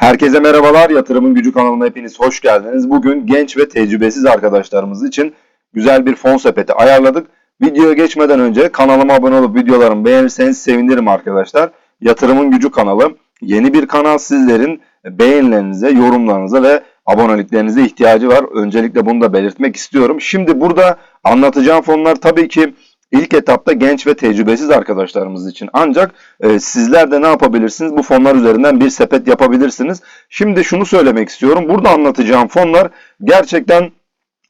Herkese merhabalar. Yatırımın Gücü kanalına hepiniz hoş geldiniz. Bugün genç ve tecrübesiz arkadaşlarımız için güzel bir fon sepeti ayarladık. Videoya geçmeden önce kanalıma abone olup videolarımı beğenirseniz sevinirim arkadaşlar. Yatırımın Gücü kanalı yeni bir kanal sizlerin beğenilerinize, yorumlarınıza ve aboneliklerinize ihtiyacı var. Öncelikle bunu da belirtmek istiyorum. Şimdi burada anlatacağım fonlar tabii ki İlk etapta genç ve tecrübesiz arkadaşlarımız için. Ancak e, sizler de ne yapabilirsiniz? Bu fonlar üzerinden bir sepet yapabilirsiniz. Şimdi şunu söylemek istiyorum. Burada anlatacağım fonlar gerçekten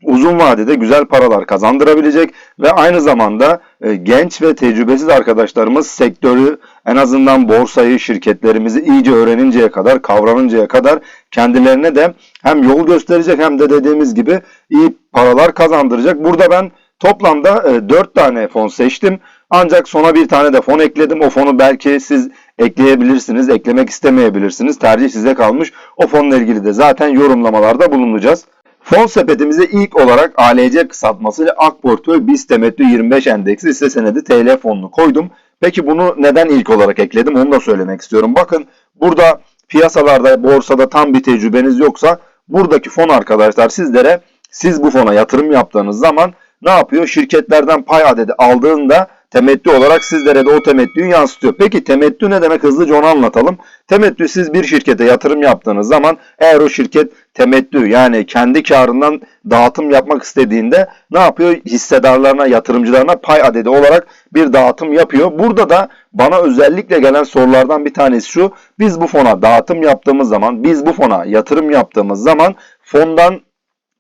uzun vadede güzel paralar kazandırabilecek ve aynı zamanda e, genç ve tecrübesiz arkadaşlarımız sektörü en azından borsayı, şirketlerimizi iyice öğreninceye kadar, kavranıncaya kadar kendilerine de hem yol gösterecek hem de dediğimiz gibi iyi paralar kazandıracak. Burada ben Toplamda e, 4 tane fon seçtim. Ancak sona bir tane de fon ekledim. O fonu belki siz ekleyebilirsiniz, eklemek istemeyebilirsiniz. Tercih size kalmış. O fonla ilgili de zaten yorumlamalarda bulunacağız. Fon sepetimize ilk olarak ALC kısaltmasıyla AK Portföy BIST Temettü 25 Endeksi hisse senedi TL fonunu koydum. Peki bunu neden ilk olarak ekledim onu da söylemek istiyorum. Bakın burada piyasalarda, borsada tam bir tecrübeniz yoksa buradaki fon arkadaşlar sizlere siz bu fona yatırım yaptığınız zaman ne yapıyor? Şirketlerden pay adedi aldığında temettü olarak sizlere de o temettüyü yansıtıyor. Peki temettü ne demek? Hızlıca onu anlatalım. Temettü siz bir şirkete yatırım yaptığınız zaman eğer o şirket temettü yani kendi karından dağıtım yapmak istediğinde ne yapıyor? Hissedarlarına, yatırımcılarına pay adedi olarak bir dağıtım yapıyor. Burada da bana özellikle gelen sorulardan bir tanesi şu. Biz bu fona dağıtım yaptığımız zaman, biz bu fona yatırım yaptığımız zaman fondan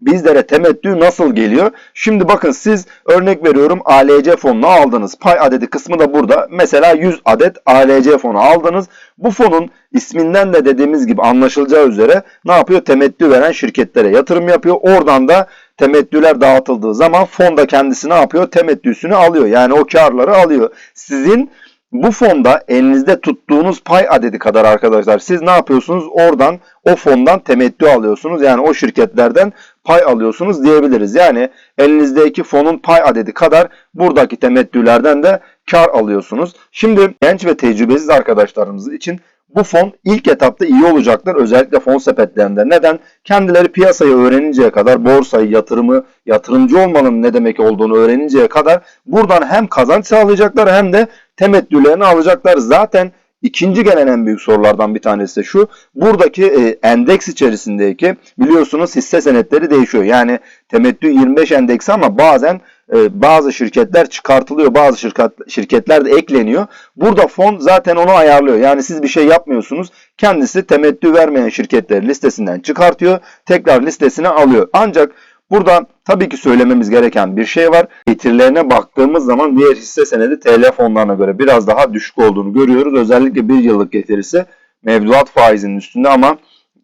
bizlere temettü nasıl geliyor? Şimdi bakın siz örnek veriyorum ALC fonunu aldınız. Pay adedi kısmı da burada. Mesela 100 adet ALC fonu aldınız. Bu fonun isminden de dediğimiz gibi anlaşılacağı üzere ne yapıyor? Temettü veren şirketlere yatırım yapıyor. Oradan da temettüler dağıtıldığı zaman fon da kendisi ne yapıyor? Temettüsünü alıyor. Yani o karları alıyor. Sizin bu fonda elinizde tuttuğunuz pay adedi kadar arkadaşlar siz ne yapıyorsunuz? Oradan o fondan temettü alıyorsunuz. Yani o şirketlerden pay alıyorsunuz diyebiliriz. Yani elinizdeki fonun pay adedi kadar buradaki temettülerden de kar alıyorsunuz. Şimdi genç ve tecrübesiz arkadaşlarımız için bu fon ilk etapta iyi olacaktır. Özellikle fon sepetlerinde. Neden? Kendileri piyasayı öğreninceye kadar, borsayı, yatırımı, yatırımcı olmanın ne demek olduğunu öğreninceye kadar buradan hem kazanç sağlayacaklar hem de temettülerini alacaklar. Zaten İkinci gelen en büyük sorulardan bir tanesi de şu. Buradaki e, endeks içerisindeki biliyorsunuz hisse senetleri değişiyor. Yani temettü 25 endeksi ama bazen e, bazı şirketler çıkartılıyor. Bazı şirket, şirketler de ekleniyor. Burada fon zaten onu ayarlıyor. Yani siz bir şey yapmıyorsunuz. Kendisi temettü vermeyen şirketleri listesinden çıkartıyor. Tekrar listesine alıyor. Ancak Burada tabii ki söylememiz gereken bir şey var. Getirilerine baktığımız zaman diğer hisse senedi TL fonlarına göre biraz daha düşük olduğunu görüyoruz. Özellikle bir yıllık getirisi mevduat faizinin üstünde ama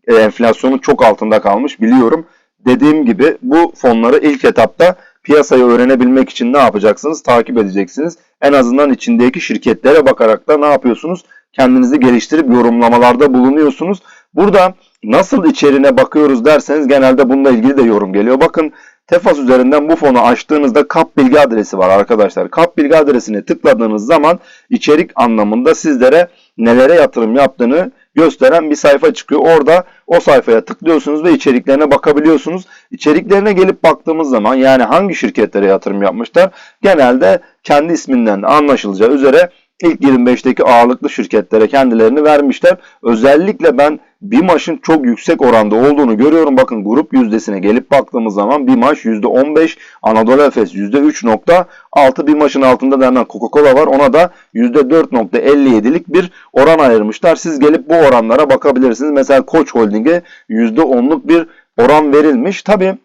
e, enflasyonun çok altında kalmış biliyorum. Dediğim gibi bu fonları ilk etapta piyasayı öğrenebilmek için ne yapacaksınız? Takip edeceksiniz. En azından içindeki şirketlere bakarak da ne yapıyorsunuz? Kendinizi geliştirip yorumlamalarda bulunuyorsunuz. Burada nasıl içerine bakıyoruz derseniz genelde bununla ilgili de yorum geliyor. Bakın Tefas üzerinden bu fonu açtığınızda kap bilgi adresi var arkadaşlar. Kap bilgi adresine tıkladığınız zaman içerik anlamında sizlere nelere yatırım yaptığını gösteren bir sayfa çıkıyor. Orada o sayfaya tıklıyorsunuz ve içeriklerine bakabiliyorsunuz. İçeriklerine gelip baktığımız zaman yani hangi şirketlere yatırım yapmışlar genelde kendi isminden anlaşılacağı üzere ilk 25'teki ağırlıklı şirketlere kendilerini vermişler. Özellikle ben BİMAŞ'ın çok yüksek oranda olduğunu görüyorum. Bakın grup yüzdesine gelip baktığımız zaman BİMAŞ %15, Anadolu Efes %3.6, BİMAŞ'ın altında da hemen Coca-Cola var. Ona da %4.57'lik bir oran ayırmışlar. Siz gelip bu oranlara bakabilirsiniz. Mesela Koç Holding'e %10'luk bir oran verilmiş. Tabii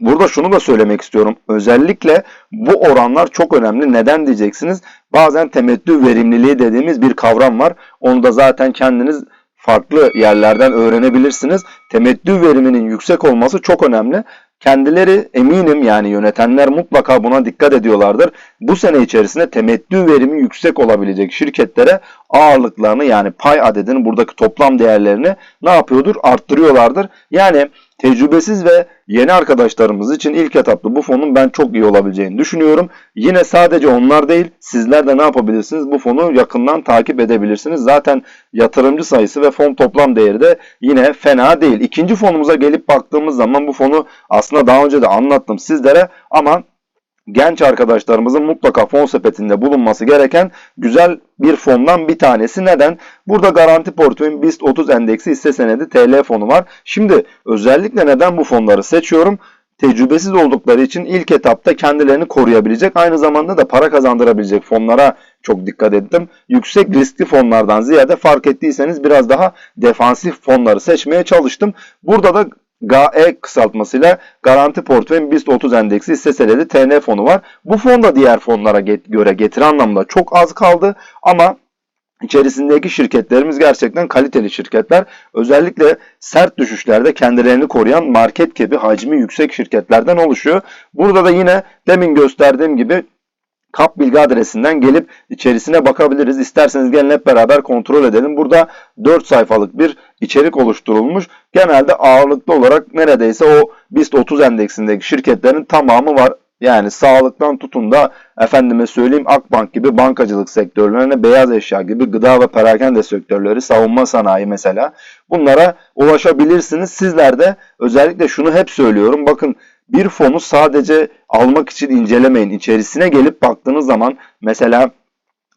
Burada şunu da söylemek istiyorum. Özellikle bu oranlar çok önemli. Neden diyeceksiniz? Bazen temettü verimliliği dediğimiz bir kavram var. Onu da zaten kendiniz farklı yerlerden öğrenebilirsiniz. Temettü veriminin yüksek olması çok önemli. Kendileri eminim yani yönetenler mutlaka buna dikkat ediyorlardır. Bu sene içerisinde temettü verimi yüksek olabilecek şirketlere ağırlıklarını yani pay adedini buradaki toplam değerlerini ne yapıyordur? Arttırıyorlardır. Yani tecrübesiz ve yeni arkadaşlarımız için ilk etapta bu fonun ben çok iyi olabileceğini düşünüyorum. Yine sadece onlar değil sizler de ne yapabilirsiniz? Bu fonu yakından takip edebilirsiniz. Zaten yatırımcı sayısı ve fon toplam değeri de yine fena değil. İkinci fonumuza gelip baktığımız zaman bu fonu aslında daha önce de anlattım sizlere ama genç arkadaşlarımızın mutlaka fon sepetinde bulunması gereken güzel bir fondan bir tanesi. Neden? Burada garanti portföyün BIST 30 endeksi hisse senedi TL fonu var. Şimdi özellikle neden bu fonları seçiyorum? Tecrübesiz oldukları için ilk etapta kendilerini koruyabilecek aynı zamanda da para kazandırabilecek fonlara çok dikkat ettim. Yüksek riskli fonlardan ziyade fark ettiyseniz biraz daha defansif fonları seçmeye çalıştım. Burada da GAE kısaltmasıyla Garanti Portföy BIST 30 endeksi hisse senedi TN fonu var. Bu fon da diğer fonlara get- göre getiri anlamda çok az kaldı ama içerisindeki şirketlerimiz gerçekten kaliteli şirketler. Özellikle sert düşüşlerde kendilerini koruyan market cap'i hacmi yüksek şirketlerden oluşuyor. Burada da yine demin gösterdiğim gibi kap bilgi adresinden gelip içerisine bakabiliriz. İsterseniz gelin hep beraber kontrol edelim. Burada 4 sayfalık bir içerik oluşturulmuş. Genelde ağırlıklı olarak neredeyse o BIST 30 endeksindeki şirketlerin tamamı var. Yani sağlıktan tutun da efendime söyleyeyim Akbank gibi bankacılık sektörlerine, beyaz eşya gibi gıda ve perakende sektörleri, savunma sanayi mesela bunlara ulaşabilirsiniz. Sizler de özellikle şunu hep söylüyorum. Bakın bir fonu sadece almak için incelemeyin. İçerisine gelip baktığınız zaman mesela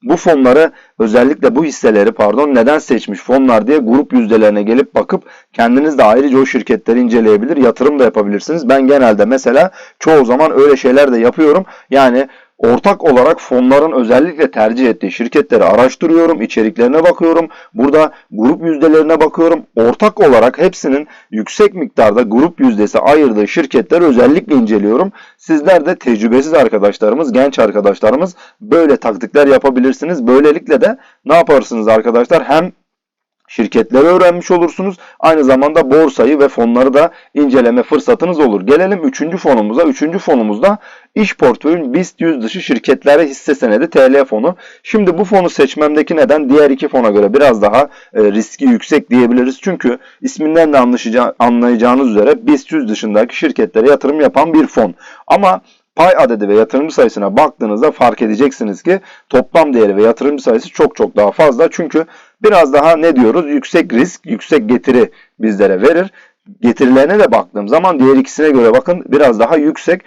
bu fonları özellikle bu hisseleri pardon neden seçmiş fonlar diye grup yüzdelerine gelip bakıp kendiniz de ayrıca o şirketleri inceleyebilir, yatırım da yapabilirsiniz. Ben genelde mesela çoğu zaman öyle şeyler de yapıyorum. Yani ortak olarak fonların özellikle tercih ettiği şirketleri araştırıyorum, içeriklerine bakıyorum. Burada grup yüzdelerine bakıyorum. Ortak olarak hepsinin yüksek miktarda grup yüzdesi ayırdığı şirketleri özellikle inceliyorum. Sizler de tecrübesiz arkadaşlarımız, genç arkadaşlarımız böyle taktikler yapabilirsiniz. Böylelikle de ne yaparsınız arkadaşlar? Hem şirketleri öğrenmiş olursunuz. Aynı zamanda borsayı ve fonları da inceleme fırsatınız olur. Gelelim 3. fonumuza. 3. fonumuzda iş portföyün BIST 100 dışı şirketlere hisse senedi TL fonu. Şimdi bu fonu seçmemdeki neden diğer iki fona göre biraz daha e, riski yüksek diyebiliriz. Çünkü isminden de anlayacağınız üzere BIST 100 dışındaki şirketlere yatırım yapan bir fon. Ama pay adedi ve yatırımcı sayısına baktığınızda fark edeceksiniz ki toplam değeri ve yatırımcı sayısı çok çok daha fazla. Çünkü biraz daha ne diyoruz? Yüksek risk, yüksek getiri bizlere verir. Getirilerine de baktığım zaman diğer ikisine göre bakın biraz daha yüksek.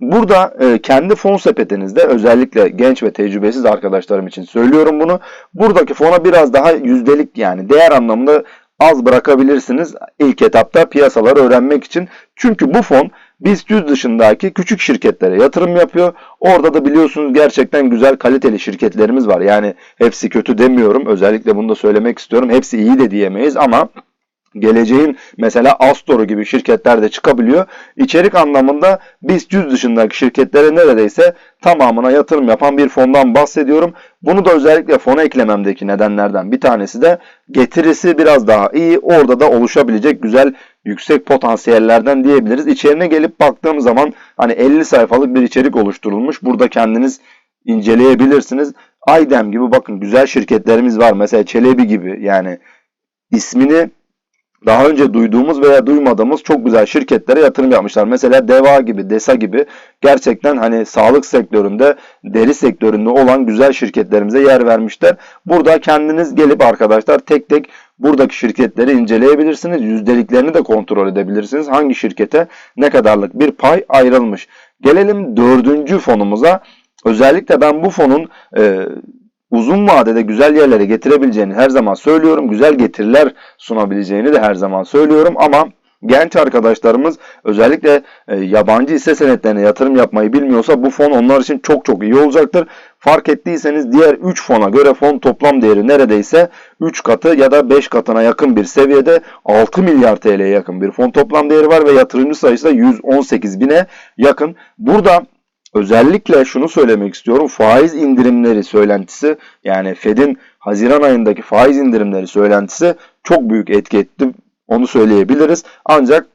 Burada e, kendi fon sepetinizde özellikle genç ve tecrübesiz arkadaşlarım için söylüyorum bunu. Buradaki fona biraz daha yüzdelik yani değer anlamında az bırakabilirsiniz ilk etapta piyasaları öğrenmek için. Çünkü bu fon BIST 100 dışındaki küçük şirketlere yatırım yapıyor. Orada da biliyorsunuz gerçekten güzel kaliteli şirketlerimiz var. Yani hepsi kötü demiyorum. Özellikle bunu da söylemek istiyorum. Hepsi iyi de diyemeyiz ama geleceğin mesela Astor'u gibi şirketler de çıkabiliyor. İçerik anlamında BIST 100 dışındaki şirketlere neredeyse tamamına yatırım yapan bir fondan bahsediyorum. Bunu da özellikle fona eklememdeki nedenlerden bir tanesi de getirisi biraz daha iyi. Orada da oluşabilecek güzel yüksek potansiyellerden diyebiliriz. İçerine gelip baktığım zaman hani 50 sayfalık bir içerik oluşturulmuş. Burada kendiniz inceleyebilirsiniz. Aydem gibi bakın güzel şirketlerimiz var. Mesela Çelebi gibi yani ismini daha önce duyduğumuz veya duymadığımız çok güzel şirketlere yatırım yapmışlar. Mesela Deva gibi, Desa gibi gerçekten hani sağlık sektöründe, deri sektöründe olan güzel şirketlerimize yer vermişler. Burada kendiniz gelip arkadaşlar tek tek buradaki şirketleri inceleyebilirsiniz. Yüzdeliklerini de kontrol edebilirsiniz. Hangi şirkete ne kadarlık bir pay ayrılmış. Gelelim dördüncü fonumuza. Özellikle ben bu fonun e, uzun vadede güzel yerlere getirebileceğini her zaman söylüyorum. Güzel getiriler sunabileceğini de her zaman söylüyorum ama genç arkadaşlarımız özellikle e, yabancı hisse senetlerine yatırım yapmayı bilmiyorsa bu fon onlar için çok çok iyi olacaktır. Fark ettiyseniz diğer 3 fona göre fon toplam değeri neredeyse 3 katı ya da 5 katına yakın bir seviyede 6 milyar TL'ye yakın bir fon toplam değeri var ve yatırımcı sayısı da 118 bine yakın. Burada Özellikle şunu söylemek istiyorum. Faiz indirimleri söylentisi yani Fed'in Haziran ayındaki faiz indirimleri söylentisi çok büyük etki etti. Onu söyleyebiliriz. Ancak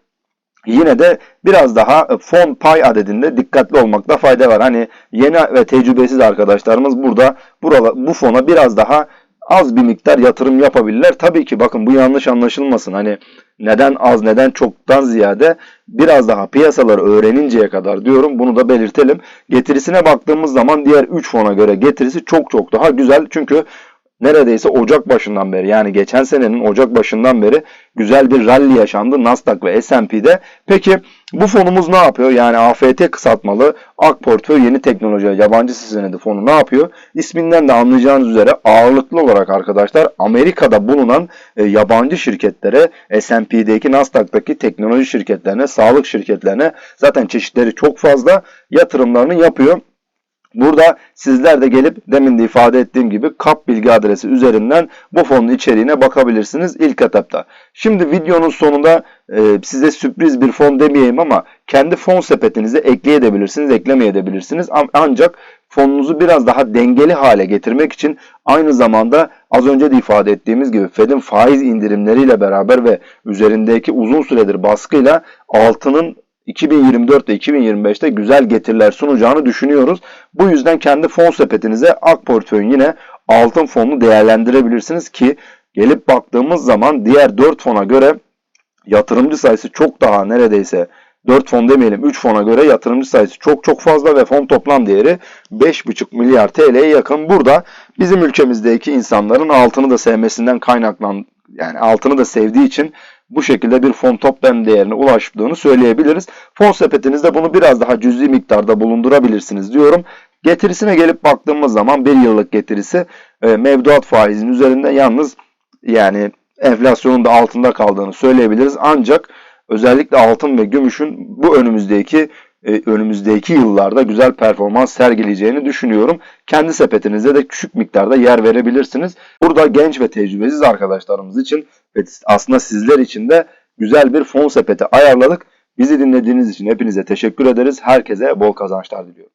yine de biraz daha fon pay adedinde dikkatli olmakta fayda var. Hani yeni ve tecrübesiz arkadaşlarımız burada buralı, bu fona biraz daha az bir miktar yatırım yapabilirler. Tabii ki bakın bu yanlış anlaşılmasın. Hani neden az neden çoktan ziyade biraz daha piyasaları öğreninceye kadar diyorum bunu da belirtelim. Getirisine baktığımız zaman diğer 3 fona göre getirisi çok çok daha güzel. Çünkü neredeyse Ocak başından beri yani geçen senenin Ocak başından beri güzel bir rally yaşandı Nasdaq ve S&P'de. Peki bu fonumuz ne yapıyor? Yani AFT kısaltmalı AK Portföy Yeni Teknoloji Yabancı Senedi fonu ne yapıyor? İsminden de anlayacağınız üzere ağırlıklı olarak arkadaşlar Amerika'da bulunan e, yabancı şirketlere, S&P'deki Nasdaq'taki teknoloji şirketlerine, sağlık şirketlerine zaten çeşitleri çok fazla yatırımlarını yapıyor. Burada sizler de gelip demin de ifade ettiğim gibi kap bilgi adresi üzerinden bu fonun içeriğine bakabilirsiniz ilk etapta. Şimdi videonun sonunda e, size sürpriz bir fon demeyeyim ama kendi fon sepetinize ekleyebilirsiniz, eklemeyebilirsiniz. Ancak fonunuzu biraz daha dengeli hale getirmek için aynı zamanda az önce de ifade ettiğimiz gibi Fed'in faiz indirimleriyle beraber ve üzerindeki uzun süredir baskıyla altının 2024 ile 2025'te güzel getiriler sunacağını düşünüyoruz. Bu yüzden kendi fon sepetinize AK portföyün yine altın fonunu değerlendirebilirsiniz ki gelip baktığımız zaman diğer 4 fona göre yatırımcı sayısı çok daha neredeyse 4 fon demeyelim 3 fona göre yatırımcı sayısı çok çok fazla ve fon toplam değeri 5,5 milyar TL'ye yakın. Burada bizim ülkemizdeki insanların altını da sevmesinden kaynaklan yani altını da sevdiği için bu şekilde bir fon toplam değerine ulaştığını söyleyebiliriz. Fon sepetinizde bunu biraz daha cüzi miktarda bulundurabilirsiniz diyorum. Getirisine gelip baktığımız zaman bir yıllık getirisi e, mevduat faizinin üzerinde yalnız yani enflasyonun da altında kaldığını söyleyebiliriz. Ancak özellikle altın ve gümüşün bu önümüzdeki e, önümüzdeki yıllarda güzel performans sergileyeceğini düşünüyorum. Kendi sepetinize de küçük miktarda yer verebilirsiniz. Burada genç ve tecrübesiz arkadaşlarımız için ve aslında sizler için de güzel bir fon sepeti ayarladık. Bizi dinlediğiniz için hepinize teşekkür ederiz. Herkese bol kazançlar diliyorum.